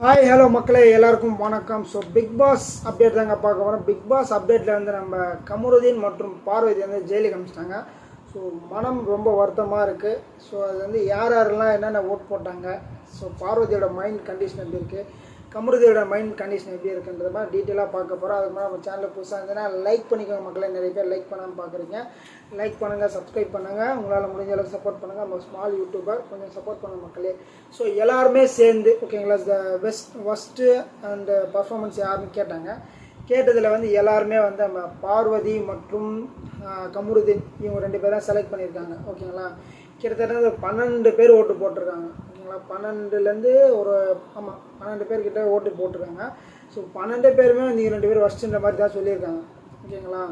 Hi hello மக்களே எல்லாருக்கும் வணக்கம். ஸோ பிக் பாஸ் அப்டேட் தாங்க பார்க்க போகிறோம் பிக் பாஸ் அப்டேட்டில் வந்து நம்ம கமருதீன் மற்றும் பார்வதி வந்து ஜெயிலுக்கு அனுப்பிச்சிட்டாங்க ஸோ மனம் ரொம்ப வருத்தமாக இருக்குது ஸோ அது வந்து யார் யாரெல்லாம் என்னென்ன ஓட் போட்டாங்க? ஸோ பார்வதியோட மைண்ட் கண்டிஷன் எப்படி இருக்குது கமருதியோட மைண்ட் கண்டிஷன் எப்படி இருக்குன்றது மாதிரி டீட்டெயிலாக பார்க்க போகிறோம் அதுக்கு மேலே நம்ம சேனலில் புதுசாக இருந்ததுன்னா லைக் பண்ணிக்கோங்க மக்களே. நிறைய பேர் லைக் பண்ணாமல் பார்க்குறீங்க. லைக் பண்ணுங்கள் சப்ஸ்கிரைப் பண்ணுங்கள் உங்களால் முடிஞ்ச அளவுக்கு சப்போர்ட் பண்ணுங்கள் நம்ம ஸ்மால் யூடியூபர் கொஞ்சம் சப்போர்ட் பண்ணுங்க மக்களே. ஸோ எல்லாருமே சேர்ந்து ஓகேங்களா the best host and performance யாருன்னு கேட்டாங்க. கேட்டதில் வந்து எல்லாருமே வந்து நம்ம பார்வதி மற்றும் கமருதீன் இவங்க ரெண்டு பேரும் செலக்ட் பண்ணியிருக்காங்க. ஓகேங்களா கிட்டத்தட்ட பன்னெண்டு பேர் ஓட்டு போட்டிருக்காங்க. ஓகேங்களா பன்னெண்டுலேருந்து ஒரு ஆமாம் பன்னெண்டு பேர்கிட்ட ஓட்டு போட்டிருக்காங்க. ஸோ பன்னெண்டு பேருமே வந்து ரெண்டு பேர் ஃபஸ்ட்டுன்ற மாதிரி தான் சொல்லியிருக்காங்க. ஓகேங்களா?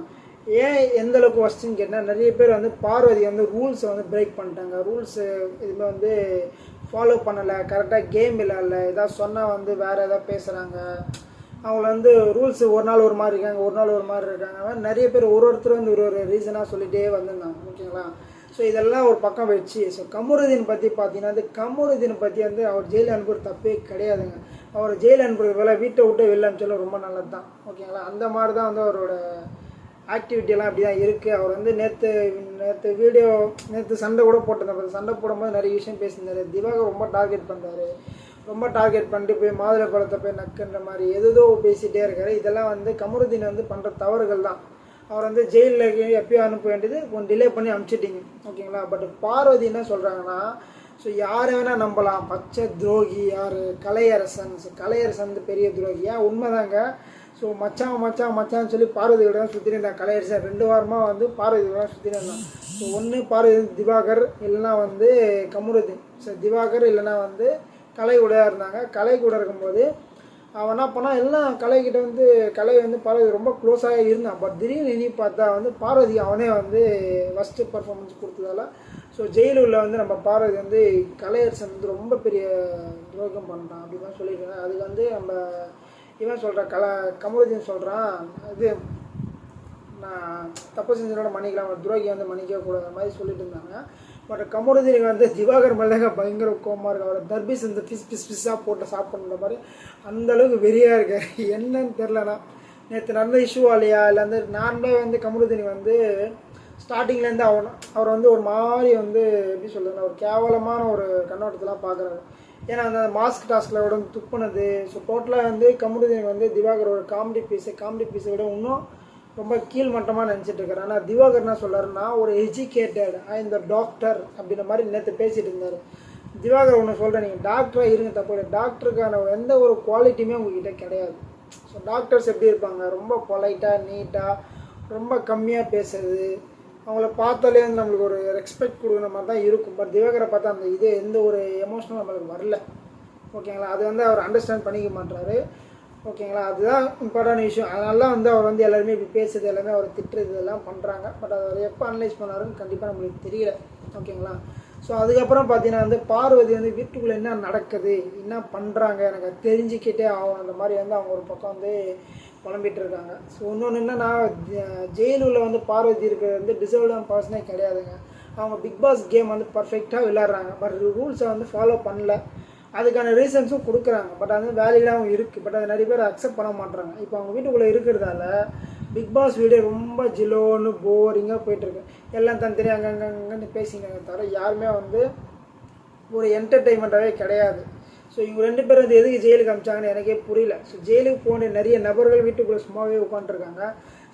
ஏன் எந்த அளவுக்கு ஒஸ்ட்டுன்னு கேட்டால் நிறைய பேர் வந்து பார்வதி வந்து ரூல்ஸை வந்து பிரேக் பண்ணிட்டாங்க. ரூல்ஸு இதுமாதிரி வந்து ஃபாலோ பண்ணலை. கரெக்டாக கேம் விளையாடல. ஏதாவது சொன்னால் வந்து வேறு ஏதாவது பேசுகிறாங்க அவங்கள வந்து ரூல்ஸ் ஒரு நாள் ஒரு மாதிரி இருக்காங்க ஒரு நாள் ஒரு மாதிரி இருக்காங்க. நிறைய பேர் ஒரு ஒருத்தர் வந்து ஒரு ஒரு ரீசனாக சொல்லிகிட்டே வந்திருந்தாங்க. ஓகேங்களா? ஸோ இதெல்லாம் ஒரு பக்கம் வச்சு ஸோ கமருதீன் பற்றி பார்த்தீங்கன்னா வந்து கமருதீன் பற்றி வந்து அவர் ஜெயில் அனுப்புறது தப்பே கிடையாதுங்க. அவர் ஜெயில் அனுப்புறது வேலை வீட்டை விட்டு வெளில அனுப்பிச்சாலும் ரொம்ப நல்லது தான் ஓகேங்களா அந்த மாதிரி தான் வந்து அவரோட ஆக்டிவிட்டியெல்லாம் அப்படி தான் இருக்குது அவர் வந்து நேற்று நேற்று வீடியோ நேற்று சண்டை கூட போட்டிருந்தார். சண்டை போடும்போது நிறைய விஷயம் பேசியிருந்தாரு. திவாகர் ரொம்ப டார்கெட் பண்ணார் ரொம்ப டார்கெட் பண்ணிட்டு போய் மாதுளை பழத்தை போய் நக்குன்ற மாதிரி எதுதோ பேசிகிட்டே இருக்காரு. இதெல்லாம் வந்து கமருதீன் வந்து பண்ணுற தவறுகள் தான் அவர் வந்து ஜெயிலில் எப்பயோ அனுப்ப வேண்டியது கொஞ்சம் டிலே பண்ணி அனுப்பிச்சிட்டிங்க ஓகேங்களா? பட் பார்வதி என்ன சொல்கிறாங்கன்னா ஸோ யார் வேணால் நம்பலாம். பச்சை துரோகி யார்? கலையரசன். ஸோ கலையரசன் வந்து பெரிய துரோகியா உண்மைதாங்க. ஸோ மச்சான் மச்சான் மச்சான்னு சொல்லி பார்வதியோட தான் சுற்றிட்டு இருந்தான். கலையரசன் ரெண்டு வாரமாக வந்து பார்வதியோட தான் சுற்றிட்டு இருந்தான். ஸோ ஒன்று பார்வதி திவாகர் இல்லைன்னா வந்து கமருதீன். ஸோ திவாகர் இல்லைன்னா வந்து கலை கூட இருந்தாங்க. கலை கூட இருக்கும்போது அவன் என்ன பண்ணால் எல்லாம் கலைக்கிட்ட வந்து கலை வந்து பார்வதி ரொம்ப க்ளோஸாக இருந்தான். பட் திடீர்னு இனி பார்த்தா வந்து பார்வதி அவனே வந்து ஃபஸ்ட்டு பர்ஃபார்மன்ஸ் கொடுத்ததால ஸோ ஜெயிலுள்ள வந்து நம்ம பார்வதி வந்து கலையரசன் வந்து ரொம்ப பெரிய துரோகம் பண்ணுறான் அப்படி தான் சொல்லியிருக்காங்க. அதுக்கு வந்து நம்ம இவன் சொல்கிறான் கல கமருதீன் சொல்கிறான் இது நான் தப்பு செஞ்சதோட மன்னிக்கலாம் துரோகி வந்து மன்னிக்க கூடாத மாதிரி சொல்லிட்டு இருந்தாங்க. பட் கமருதீனுக்கு வந்து திவாகர் மேலே பயங்கர கோமா இருக்கு அவரை தர்பீஸ் இந்த பிஸ் பிஸ் பிஸ்ஸாக போட்டு சாப்பிட்ற மாதிரி அந்தளவுக்கு வெறியாக இருக்கு என்னன்னு தெரிலனா நேற்று நடந்த இஷ்யூவாலையா இல்லை வந்து நார்மலாக வந்து கமருதீன் வந்து ஸ்டார்டிங்லேருந்து அவர் அவர் வந்து ஒரு மாதிரி வந்து எப்படி சொல்கிறது ஒரு கேவலமான ஒரு கண்ணோட்டத்தெலாம் பார்க்குறாரு ஏன்னா அந்த மாஸ்க் டாஸ்கில் விட துப்புனது. ஸோ டோட்டலாக வந்து கமருதீன் வந்து திவாகரோட காமெடி பீஸு காமெடி பீஸை விட இன்னும் ரொம்ப கீழ்மட்டமாக நினச்சிட்டு இருக்காரு ஆனால் திவாகர் என்ன சொல்கிறாருன்னா ஒரு எஜுகேட்டட் இந்த டாக்டர் அப்படின்ற மாதிரி நேற்று பேசிகிட்டு இருந்தார் திவாகர் ஒன்று சொல்கிறேன் நீங்கள் டாக்டராக இருங்க தப்பு டாக்டருக்கான எந்த ஒரு குவாலிட்டியுமே உங்ககிட்ட கிடையாது. ஸோ டாக்டர்ஸ் எப்படி இருப்பாங்க? ரொம்ப பொலைட்டாக நீட்டாக ரொம்ப கம்மியாக பேசுறது. அவங்கள பார்த்தாலே வந்து நம்மளுக்கு ஒரு ரெஸ்பெக்ட் கொடுக்குற மாதிரி தான் இருக்கும். பட் திவாகரை பார்த்தா அந்த இது எந்த ஒரு எமோஷனும் நம்மளுக்கு வரல. ஓகேங்களா அது வந்து அவர் அண்டர்ஸ்டாண்ட் பண்ணிக்க மாட்டாரு ஓகேங்களா? அதுதான் இம்பார்ட்டன்ட் விஷயம் அதனால வந்து அவர் வந்து எல்லாருமே இப்படி பேசுறது எல்லாமே அவர் திட்டுறது இதெல்லாம் பண்ணுறாங்க பட் அதை அவர் எப்போ அனலைஸ் பண்ணாருன்னு கண்டிப்பாக நம்மளுக்கு தெரியல. ஓகேங்களா? ஸோ அதுக்கப்புறம் பார்த்தீங்கன்னா வந்து பார்வதி வந்து வீட்டுக்குள்ளே என்ன நடக்குது? என்ன பண்ணுறாங்க எனக்கு தெரிஞ்சுக்கிட்டே ஆகும் அந்த மாதிரி வந்து அவங்க ஒரு பக்கம் வந்து புலம்பிகிட்டு இருக்காங்க. ஸோ இன்னொன்று என்னன்னா ஜெயிலுள்ள வந்து பார்வதி இருக்கிறது வந்து டிசர்வ்டான பர்சனே கிடையாதுங்க. அவங்க பிக் பாஸ் கேம் வந்து பர்ஃபெக்டாக விளையாடுறாங்க. பட் ரூல்ஸை வந்து ஃபாலோ பண்ணல. அதுக்கான ரீசன்ஸும் கொடுக்குறாங்க. பட் அது வேலிடாகவும் இருக்குது பட் அதை நிறைய பேர் அக்செப்ட் பண்ண மாட்டுறாங்க இப்போ அவங்க வீட்டுக்குள்ளே இருக்கிறதால பிக் பாஸ் வீடியோ ரொம்ப ஜிலோன்னு போரிங்காக போயிட்டுருக்கு எல்லாம் தனித்தனி அங்கங்க அங்கன்னு பேசிங்க தவிர யாருமே வந்து ஒரு என்டர்டெயின்மெண்ட்டாகவே கிடையாது. ஸோ இவங்க ரெண்டு பேரும் வந்து எதுக்கு ஜெயிலுக்கு அமிச்சாங்கன்னு எனக்கே புரியல. ஸோ ஜெயிலுக்கு போன நிறைய நபர்கள் வீட்டுக்குள்ளே சும்மாவே உட்காந்துருக்காங்க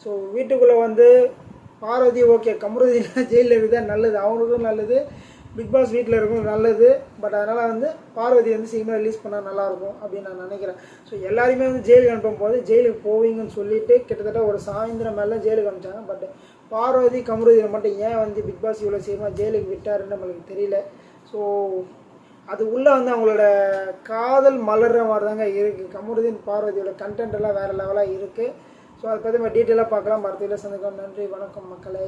ஸோ வீட்டுக்குள்ளே வந்து பார்வதி ஓகே கமருதினா ஜெயிலில் இருந்தால் நல்லது அவங்களுக்கும் நல்லது. பிக் பாஸ் வீட்டில் இருக்கும் நல்லது. பட் அதனால் வந்து பார்வதி வந்து சீக்கிரம் ரிலீஸ் பண்ணால் நல்லாயிருக்கும் அப்படின்னு நான் நினைக்கிறேன். ஸோ எல்லாருமே வந்து ஜெயிலுக்கு அனுப்பும் போது ஜெயிலுக்கு போவீங்கன்னு சொல்லிட்டு கிட்டத்தட்ட ஒரு சாயந்தரம் மேலே ஜெயிலுக்கு அனுப்பிச்சாங்க. பட் பார்வதி கமருதியில் மட்டும் ஏன் வந்து பிக் பாஸ் இவ்வளோ சீக்கிரமாக ஜெயிலுக்கு விட்டாருன்னு நம்மளுக்கு தெரியல. ஸோ அது உள்ளே வந்து அவங்களோட காதல் மலர்ற மாதிரி தாங்க இருக்குது கமருதீன் பார்வதியோட கண்டென்ட் எல்லாம் வேறு லெவலாக இருக்குது ஸோ அதை பற்றி நம்ம டீட்டெயிலாக பார்க்கலாம். மருத்துவத்தில் சந்திக்கலாம். நன்றி. வணக்கம் மக்களை.